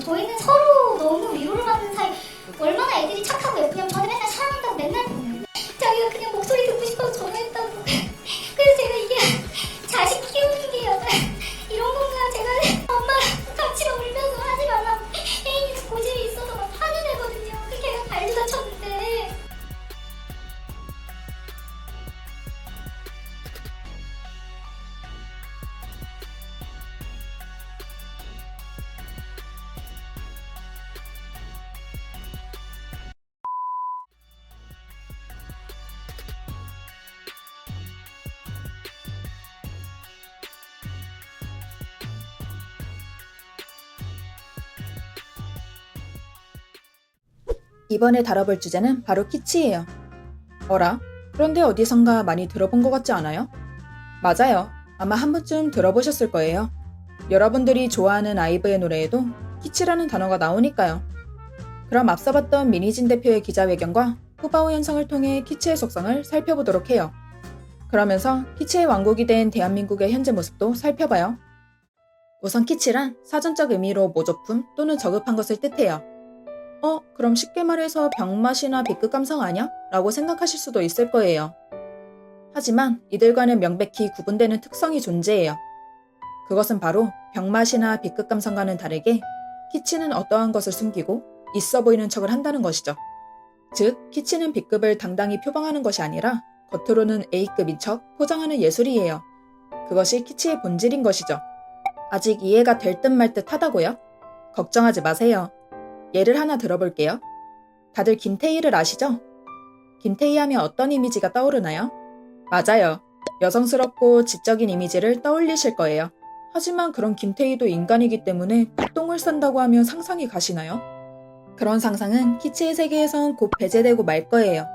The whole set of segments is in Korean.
저희는 서로 너무 위로를 받는 사이. 얼마나 애들이 착하고 예쁘냐면 저는 맨날 사랑한다고 맨날 자기가 그냥 목소리 듣고 싶어서 전화했다고. 이번에 다뤄볼 주제는 바로 키치예요. 어라? 그런데 어디선가 많이 들어본 것 같지 않아요? 맞아요. 아마 한 번쯤 들어보셨을 거예요. 여러분들이 좋아하는 아이브의 노래에도 키치라는 단어가 나오니까요. 그럼 앞서 봤던 미니진 대표의 기자회견과 후바오 현상을 통해 키치의 속성을 살펴보도록 해요. 그러면서 키치의 왕국이 된 대한민국의 현재 모습도 살펴봐요. 우선 키치란 사전적 의미로 모조품 또는 저급한 것을 뜻해요. 어, 그럼 쉽게 말해서 병맛이나 B급 감성 아냐? 라고 생각하실 수도 있을 거예요. 하지만 이들과는 명백히 구분되는 특성이 존재해요. 그것은 바로 병맛이나 B급 감성과는 다르게 키치는 어떠한 것을 숨기고 있어 보이는 척을 한다는 것이죠. 즉, 키치는 B급을 당당히 표방하는 것이 아니라 겉으로는 A급인 척 포장하는 예술이에요. 그것이 키치의 본질인 것이죠. 아직 이해가 될 듯 말듯 하다고요? 걱정하지 마세요. 예를 하나 들어볼게요. 다들 김태희를 아시죠? 김태희 하면 어떤 이미지가 떠오르나요? 맞아요. 여성스럽고 지적인 이미지를 떠올리실 거예요. 하지만 그런 김태희도 인간이기 때문에 똥을 싼다고 하면 상상이 가시나요? 그런 상상은 키치의 세계에선 곧 배제되고 말 거예요.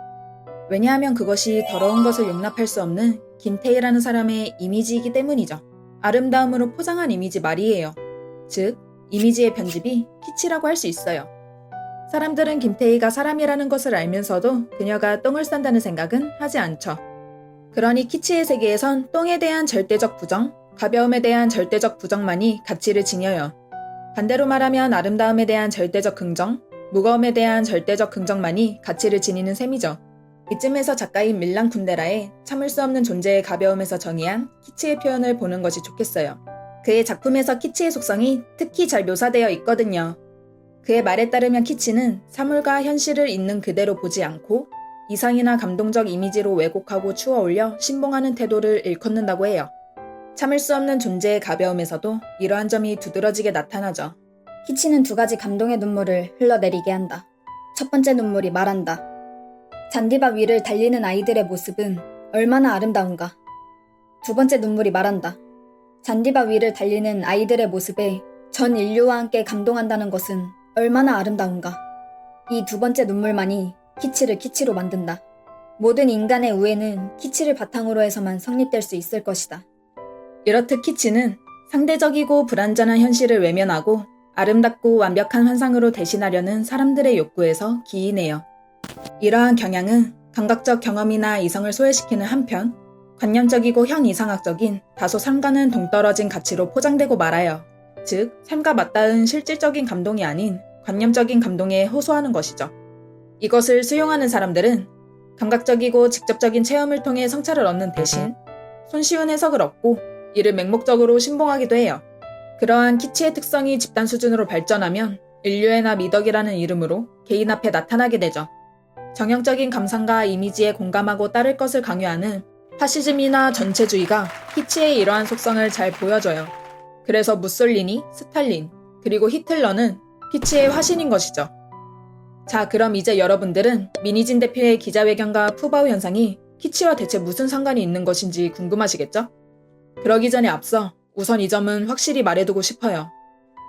왜냐하면 그것이 더러운 것을 용납할 수 없는 김태희라는 사람의 이미지이기 때문이죠. 아름다움으로 포장한 이미지 말이에요. 즉, 이미지의 편집이 키치라고 할 수 있어요. 사람들은 김태희가 사람이라는 것을 알면서도 그녀가 똥을 싼다는 생각은 하지 않죠. 그러니 키치의 세계에선 똥에 대한 절대적 부정, 가벼움에 대한 절대적 부정만이 가치를 지녀요. 반대로 말하면 아름다움에 대한 절대적 긍정, 무거움에 대한 절대적 긍정만이 가치를 지니는 셈이죠. 이쯤에서 작가인 밀란 쿤데라의 참을 수 없는 존재의 가벼움에서 정의한 키치의 표현을 보는 것이 좋겠어요. 그의 작품에서 키치의 속성이 특히 잘 묘사되어 있거든요. 그의 말에 따르면 키치는 사물과 현실을 있는 그대로 보지 않고 이상이나 감동적 이미지로 왜곡하고 추어 올려 신봉하는 태도를 일컫는다고 해요. 참을 수 없는 존재의 가벼움에서도 이러한 점이 두드러지게 나타나죠. 키치는 두 가지 감동의 눈물을 흘러내리게 한다. 첫 번째 눈물이 말한다. 잔디밭 위를 달리는 아이들의 모습은 얼마나 아름다운가. 두 번째 눈물이 말한다. 잔디밭 위를 달리는 아이들의 모습에 전 인류와 함께 감동한다는 것은 얼마나 아름다운가. 이 두 번째 눈물만이 키치를 키치로 만든다. 모든 인간의 우애는 키치를 바탕으로 해서만 성립될 수 있을 것이다. 이렇듯 키치는 상대적이고 불완전한 현실을 외면하고 아름답고 완벽한 환상으로 대신하려는 사람들의 욕구에서 기인해요. 이러한 경향은 감각적 경험이나 이성을 소외시키는 한편 관념적이고 현이상학적인 다소 삶과는 동떨어진 가치로 포장되고 말아요. 즉, 삶과 맞닿은 실질적인 감동이 아닌 관념적인 감동에 호소하는 것이죠. 이것을 수용하는 사람들은 감각적이고 직접적인 체험을 통해 성찰을 얻는 대신 손쉬운 해석을 얻고 이를 맹목적으로 신봉하기도 해요. 그러한 키치의 특성이 집단 수준으로 발전하면 인류애나 미덕이라는 이름으로 개인 앞에 나타나게 되죠. 정형적인 감상과 이미지에 공감하고 따를 것을 강요하는 파시즘이나 전체주의가 키치의 이러한 속성을 잘 보여줘요. 그래서 무솔리니, 스탈린, 그리고 히틀러는 키치의 화신인 것이죠. 자, 그럼 이제 여러분들은 미니진 대표의 기자회견과 푸바오 현상이 키치와 대체 무슨 상관이 있는 것인지 궁금하시겠죠? 그러기 전에 앞서 우선 이 점은 확실히 말해두고 싶어요.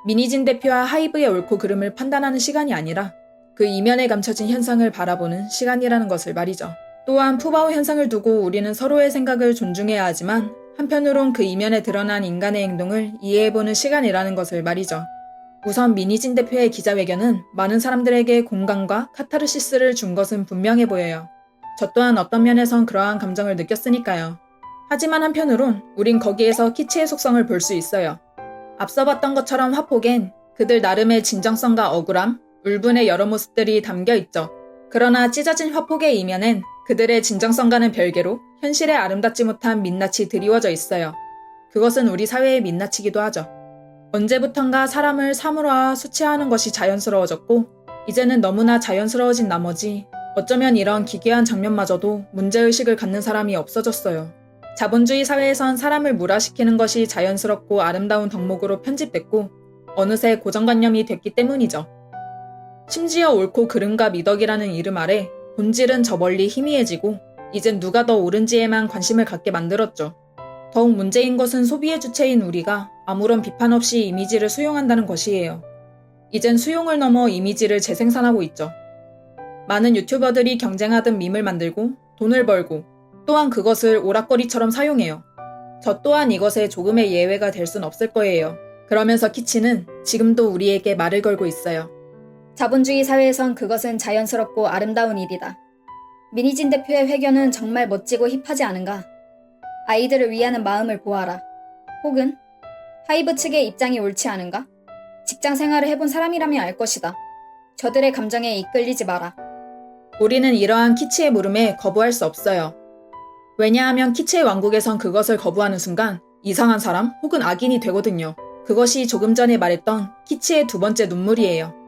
미니진 대표와 하이브의 옳고 그름을 판단하는 시간이 아니라 그 이면에 감춰진 현상을 바라보는 시간이라는 것을 말이죠. 또한 푸바오 현상을 두고 우리는 서로의 생각을 존중해야 하지만 한편으론 그 이면에 드러난 인간의 행동을 이해해보는 시간이라는 것을 말이죠. 우선 미니진 대표의 기자회견은 많은 사람들에게 공감과 카타르시스를 준 것은 분명해 보여요. 저 또한 어떤 면에선 그러한 감정을 느꼈으니까요. 하지만 한편으론 우린 거기에서 키치의 속성을 볼 수 있어요. 앞서 봤던 것처럼 화폭엔 그들 나름의 진정성과 억울함, 울분의 여러 모습들이 담겨 있죠. 그러나 찢어진 화폭의 이면엔 그들의 진정성과는 별개로 현실에 아름답지 못한 민낯이 드리워져 있어요. 그것은 우리 사회의 민낯이기도 하죠. 언제부턴가 사람을 사물화 수치화하는 것이 자연스러워졌고, 이제는 너무나 자연스러워진 나머지 어쩌면 이런 기괴한 장면마저도 문제의식을 갖는 사람이 없어졌어요. 자본주의 사회에선 사람을 물화시키는 것이 자연스럽고 아름다운 덕목으로 편집됐고, 어느새 고정관념이 됐기 때문이죠. 심지어 옳고 그름과 미덕이라는 이름 아래 본질은 저 멀리 희미해지고, 이젠 누가 더 옳은지에만 관심을 갖게 만들었죠. 더욱 문제인 것은 소비의 주체인 우리가 아무런 비판 없이 이미지를 수용한다는 것이에요. 이젠 수용을 넘어 이미지를 재생산하고 있죠. 많은 유튜버들이 경쟁하듯 밈을 만들고 돈을 벌고 또한 그것을 오락거리처럼 사용해요. 저 또한 이것에 조금의 예외가 될 순 없을 거예요. 그러면서 키치는 지금도 우리에게 말을 걸고 있어요. 자본주의 사회에선 그것은 자연스럽고 아름다운 일이다. 미니진 대표의 회견은 정말 멋지고 힙하지 않은가? 아이들을 위하는 마음을 보아라. 혹은 하이브 측의 입장이 옳지 않은가? 직장 생활을 해본 사람이라면 알 것이다. 저들의 감정에 이끌리지 마라. 우리는 이러한 키치의 물음에 거부할 수 없어요. 왜냐하면 키치의 왕국에선 그것을 거부하는 순간 이상한 사람 혹은 악인이 되거든요. 그것이 조금 전에 말했던 키치의 두 번째 눈물이에요.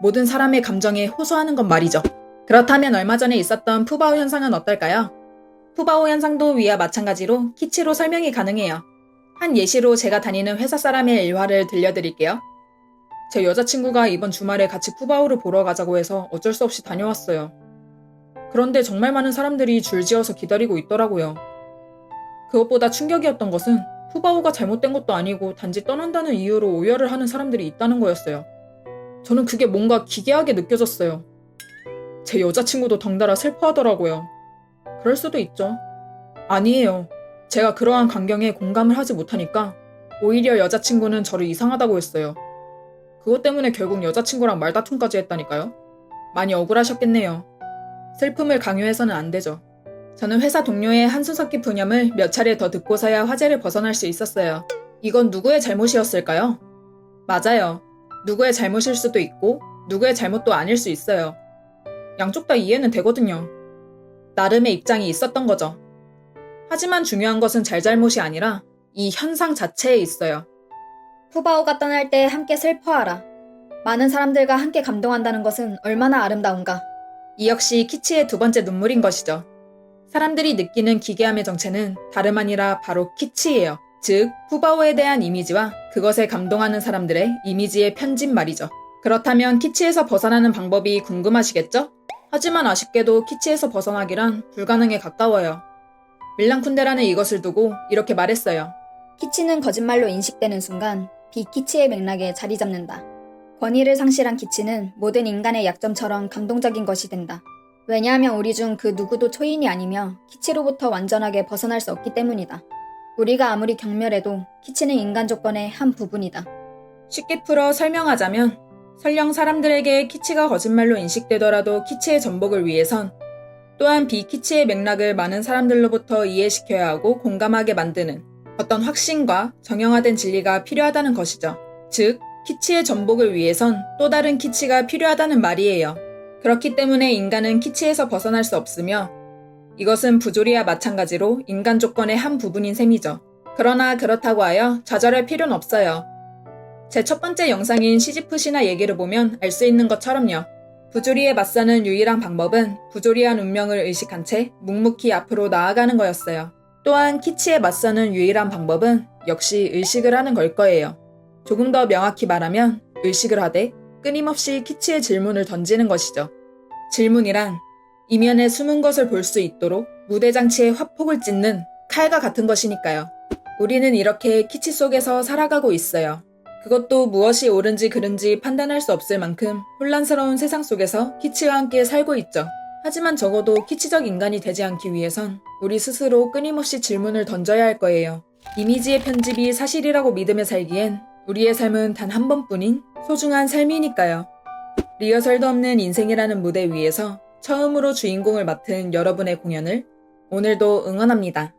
모든 사람의 감정에 호소하는 건 말이죠. 그렇다면 얼마 전에 있었던 푸바오 현상은 어떨까요? 푸바오 현상도 위와 마찬가지로 키치로 설명이 가능해요. 한 예시로 제가 다니는 회사 사람의 일화를 들려드릴게요. 제 여자친구가 이번 주말에 같이 푸바오를 보러 가자고 해서 어쩔 수 없이 다녀왔어요. 그런데 정말 많은 사람들이 줄지어서 기다리고 있더라고요. 그것보다 충격이었던 것은 푸바오가 잘못된 것도 아니고 단지 떠난다는 이유로 오열을 하는 사람들이 있다는 거였어요. 저는 그게 뭔가 기괴하게 느껴졌어요. 제 여자친구도 덩달아 슬퍼하더라고요. 그럴 수도 있죠. 아니에요. 제가 그러한 광경에 공감을 하지 못하니까 오히려 여자친구는 저를 이상하다고 했어요. 그것 때문에 결국 여자친구랑 말다툼까지 했다니까요. 많이 억울하셨겠네요. 슬픔을 강요해서는 안 되죠. 저는 회사 동료의 한숨 섞인 분념을 몇 차례 더 듣고서야 화제를 벗어날 수 있었어요. 이건 누구의 잘못이었을까요? 맞아요. 누구의 잘못일 수도 있고, 누구의 잘못도 아닐 수 있어요. 양쪽 다 이해는 되거든요. 나름의 입장이 있었던 거죠. 하지만 중요한 것은 잘잘못이 아니라 이 현상 자체에 있어요. 푸바오가 떠날 때 함께 슬퍼하라. 많은 사람들과 함께 감동한다는 것은 얼마나 아름다운가. 이 역시 키치의 두 번째 눈물인 것이죠. 사람들이 느끼는 기괴함의 정체는 다름 아니라 바로 키치예요. 즉, 푸바오에 대한 이미지와 그것에 감동하는 사람들의 이미지의 편집 말이죠. 그렇다면 키치에서 벗어나는 방법이 궁금하시겠죠? 하지만 아쉽게도 키치에서 벗어나기란 불가능에 가까워요. 밀란 쿤데라는 이것을 두고 이렇게 말했어요. 키치는 거짓말로 인식되는 순간 비키치의 맥락에 자리 잡는다. 권위를 상실한 키치는 모든 인간의 약점처럼 감동적인 것이 된다. 왜냐하면 우리 중 그 누구도 초인이 아니며 키치로부터 완전하게 벗어날 수 없기 때문이다. 우리가 아무리 경멸해도 키치는 인간 조건의 한 부분이다. 쉽게 풀어 설명하자면 설령 사람들에게 키치가 거짓말로 인식되더라도 키치의 전복을 위해선 또한 비키치의 맥락을 많은 사람들로부터 이해시켜야 하고 공감하게 만드는 어떤 확신과 정형화된 진리가 필요하다는 것이죠. 즉, 키치의 전복을 위해선 또 다른 키치가 필요하다는 말이에요. 그렇기 때문에 인간은 키치에서 벗어날 수 없으며 이것은 부조리와 마찬가지로 인간 조건의 한 부분인 셈이죠. 그러나 그렇다고 하여 좌절할 필요는 없어요. 제 첫 번째 영상인 시지프 신화 얘기를 보면 알 수 있는 것처럼요. 부조리에 맞서는 유일한 방법은 부조리한 운명을 의식한 채 묵묵히 앞으로 나아가는 거였어요. 또한 키치에 맞서는 유일한 방법은 역시 의식을 하는 걸 거예요. 조금 더 명확히 말하면 의식을 하되 끊임없이 키치의 질문을 던지는 것이죠. 질문이란 이면에 숨은 것을 볼 수 있도록 무대 장치에 화폭을 찢는 칼과 같은 것이니까요. 우리는 이렇게 키치 속에서 살아가고 있어요. 그것도 무엇이 옳은지 그른지 판단할 수 없을 만큼 혼란스러운 세상 속에서 키치와 함께 살고 있죠. 하지만 적어도 키치적 인간이 되지 않기 위해선 우리 스스로 끊임없이 질문을 던져야 할 거예요. 이미지의 편집이 사실이라고 믿으며 살기엔 우리의 삶은 단 한 번뿐인 소중한 삶이니까요. 리허설도 없는 인생이라는 무대 위에서 처음으로 주인공을 맡은 여러분의 공연을 오늘도 응원합니다.